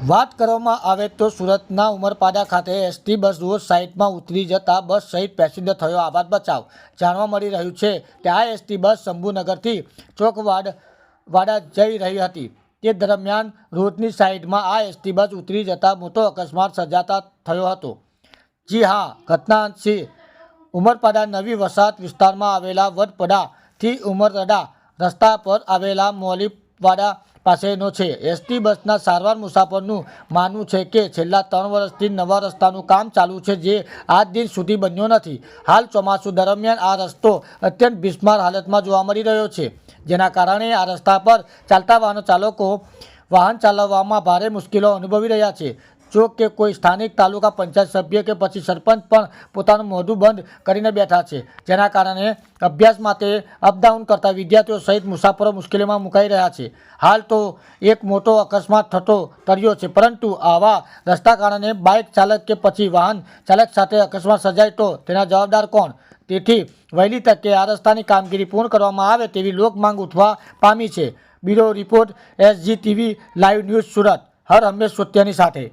વાત કરવામાં આવે તો સુરતના ઉમરપાડા ખાતે એસટી બસ રોડ સાઇડમાં ઉતરી જતા બસ સહિત પેસેન્જર થયો. આબાદ બચાવ. જાણવા મળી રહ્યું છે કે આ એસટી બસ શંભુનગરથી ચોકવાડ વાડા જઈ રહી હતી. તે દરમિયાન રોડની સાઇડમાં આ એસટી બસ ઉતરી જતા મોટો અકસ્માત સર્જાતા થયો હતો. જી હા, ઘટના છે. ઉમરપાડા નવી વસાહત વિસ્તારમાં આવેલા વડપડાથી ઉમરદડા રસ્તા પર આવેલા મોલીવાડા પાસેનો છે. એસટી બસના સારવાર મુસાફરનું માનવું છે કે છેલ્લા ત્રણ વર્ષથી નવા રસ્તાનું કામ ચાલુ છે જે આજ દિન સુધી બન્યો નથી. હાલ ચોમાસું દરમિયાન આ રસ્તો અત્યંત બિસ્માર હાલતમાં જોવા મળી રહ્યો છે. જેના કારણે આ રસ્તા પર ચાલતા વાહનો ચાલકો વાહન ચલાવવામાં ભારે મુશ્કેલીઓ અનુભવી રહ્યા છે. જો કે કોઈ સ્થાનિક તાલુકા પંચાયત સભ્ય કે પછી સરપંચ પણ પોતાનું મોઢું બંધ કરીને બેઠા છે. જેના કારણે અભ્યાસ માટે અપડાઉન કરતા વિદ્યાર્થીઓ સહિત મુસાફરો મુશ્કેલીમાં મુકાઈ રહ્યા છે. હાલ તો એક મોટો અકસ્માત થતો તર્યો છે. પરંતુ આવા રસ્તા કારણે બાઇક ચાલક કે પછી વાહન ચાલક સાથે અકસ્માત સર્જાય તો તેના જવાબદાર કોણ? તેથી વહેલી તકે આ રસ્તાની કામગીરી પૂર્ણ કરવામાં આવે તેવી લોક માંગ ઉઠવા પામી છે. Bureau report SG TV live news Surat. હર હંમેશ સત્યની સાથે.